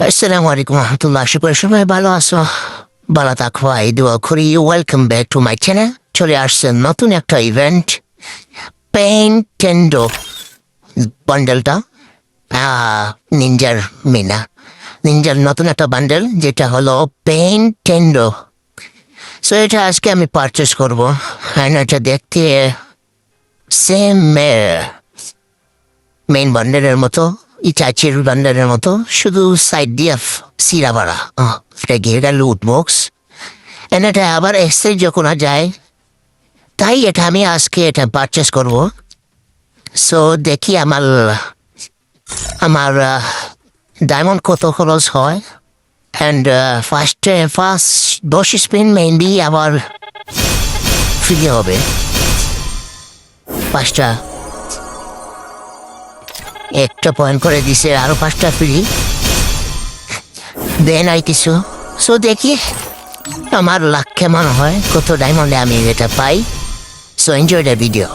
আসসালামু আলাইকুম রহমতুল্লাহ আশা করি সবাই ভালো আছো ভালো থাকো এই দোয়া করি welcome back to my channel চলে আসছে নতুন একটা ইভেন্ট পেন্টেন্ডো বান্ডেলটা নিনজার মিনা নিনজার নতুন একটা বান্ডেল যেটা হলো পেন্টেন্ডো সো এটা আজকে আমি পারচেস করব অ্যান্ড এটা দেখতে সেম মেইন বান্ডেলের মতো ইটাচির বান্ডেলের মতো, শুধু সাইড দিয়ে সিরা বাড়া। এটা গিয়ে গেল উডবক্স এন্ড এটা আবার এক্সচেঞ্জ যখন যায়, তাই এটা আমি আজকে এটা পারচেস করব। সো দেখি আমার আমার ডায়মন্ড কত খরচ হয়। অ্যান্ড ফার্স্টে ফার্স্ট দশ স্পিন মেইনলি আবার ফ্রি হবে। পাঁচটা একটা পয়েন্ট করে দিছে, আরও পাঁচটা ফ্রি দেন আর কিছু। সো দেখি, আমার লাখ কেমন হয় কত ডায়মন্ডে আমি এটা পাই। সো এনজয় দ্য ভিডিও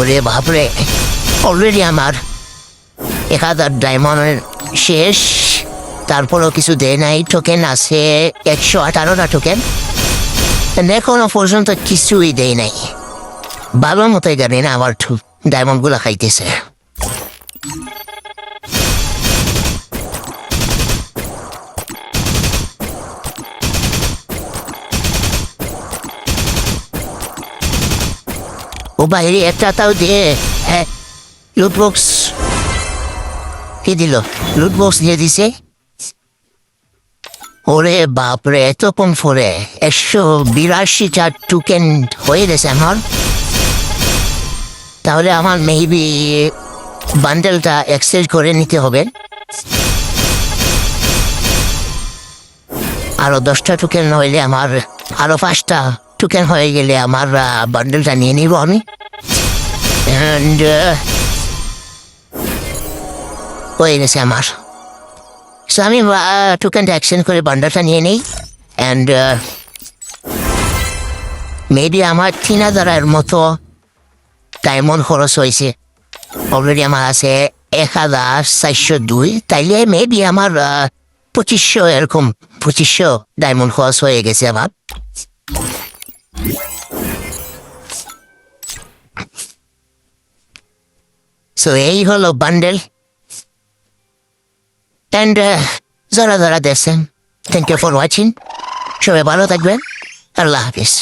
ওরে বাপরে। অলরেডি আমার এক হাজার ডায়মন্ডের শেষ। তারপরও কিছু দেয় নাই। টোকেন আছে একশো আঠারোটা টোকেন এখনও পর্যন্ত কিছুই দেয় নাই। ভালো মতোই জানি না আমার ডায়মন্ডগুলো খাইতেছে। ও বাইরে একটা তাও দিয়ে হ্যাঁ কি দিল? লুট দিয়ে দিছে? ওরে বাপরে, এত কম ফোরে। একশো বিরাশিটা টুকেন হয়ে গেছে আমার তাহলে আমার মেবি বান্ডেলটা এক্সচেঞ্জ করে নিতে হবে। আরও দশটা টোকেন হইলে আমার, আরও পাঁচটা টোকেন হয়ে গেলে আমার বান্ডেলটা নিয়ে নিব আমি। অ্যান্ড হয়ে গেছে আমার সো আমি টোকেনটা এক্সচেঞ্জ করে বান্ডেলটা নিয়ে নিই। অ্যান্ড মেবি আমার তিন হাজারের মতো ডায়মন্ড খরচ হয়েছে। অলরেডি আমার আছে এক হাজার চারশো দুই। তাইলে মেবি আমার পঁচিশশো এরকম পঁচিশশো ডায়মন্ড খরচ হয়ে গেছে আমার। সো এই হলো বান্ডেল অ্যান্ড যারা যারা দেখছেন থ্যাংক ইউ ফর ওয়াচিং সবাই ভালো থাকবেন। আল্লাহ হাফিজ।